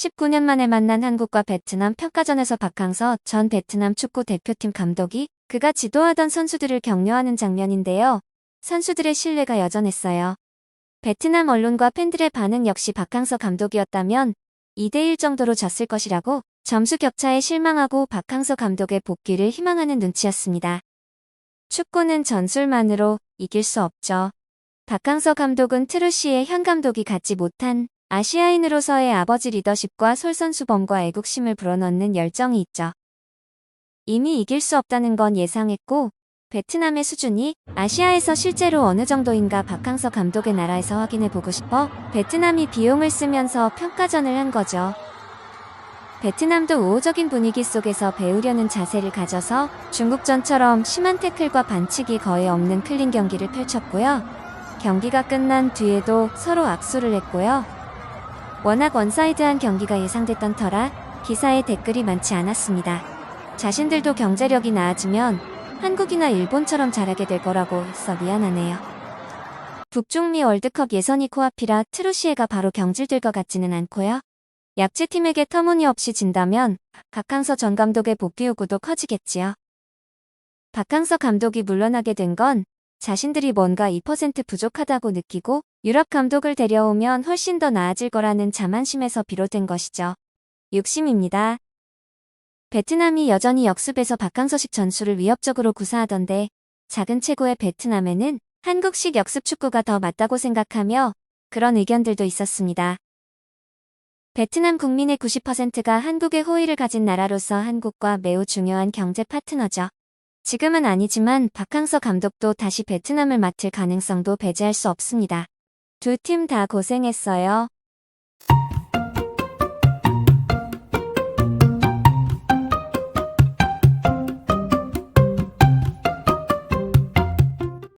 19년 만에 만난 한국과 베트남 평가전에서 박항서 전 베트남 축구 대표팀 감독이 그가 지도하던 선수들을 격려하는 장면인데요. 선수들의 신뢰가 여전했어요. 베트남 언론과 팬들의 반응 역시 박항서 감독이었다면 2대1 정도로 졌을 것이라고 점수 격차에 실망하고 박항서 감독의 복귀를 희망하는 눈치였습니다. 축구는 전술만으로 이길 수 없죠. 박항서 감독은 트루시의 현 감독이 갖지 못한 아시아인으로서의 아버지 리더십과 솔선수범과 애국심을 불어넣는 열정이 있죠. 이미 이길 수 없다는 건 예상했고 베트남의 수준이 아시아에서 실제로 어느 정도인가 박항서 감독의 나라에서 확인해 보고 싶어 베트남이 비용을 쓰면서 평가전을 한 거죠. 베트남도 우호적인 분위기 속에서 배우려는 자세를 가져서 중국전처럼 심한 태클과 반칙이 거의 없는 클린 경기를 펼쳤고요. 경기가 끝난 뒤에도 서로 악수를 했고요. 워낙 원사이드한 경기가 예상됐던 터라 기사에 댓글이 많지 않았습니다. 자신들도 경제력이 나아지면 한국이나 일본처럼 잘하게 될 거라고 했어 미안하네요. 북중미 월드컵 예선이 코앞이라 트루시에가 바로 경질될 것 같지는 않고요. 약체팀에게 터무니없이 진다면 박항서 전 감독의 복귀 요구도 커지겠지요. 박항서 감독이 물러나게 된 건 자신들이 뭔가 2% 부족하다고 느끼고 유럽 감독을 데려오면 훨씬 더 나아질 거라는 자만심에서 비롯된 것이죠. 욕심입니다. 베트남이 여전히 역습에서 박항서식 전술을 위협적으로 구사하던데 작은 체구의 베트남에는 한국식 역습 축구가 더 맞다고 생각하며 그런 의견들도 있었습니다. 베트남 국민의 90%가 한국의 호의를 가진 나라로서 한국과 매우 중요한 경제 파트너죠. 지금은 아니지만 박항서 감독도 다시 베트남을 맡을 가능성도 배제할 수 없습니다. 두 팀 다 고생했어요.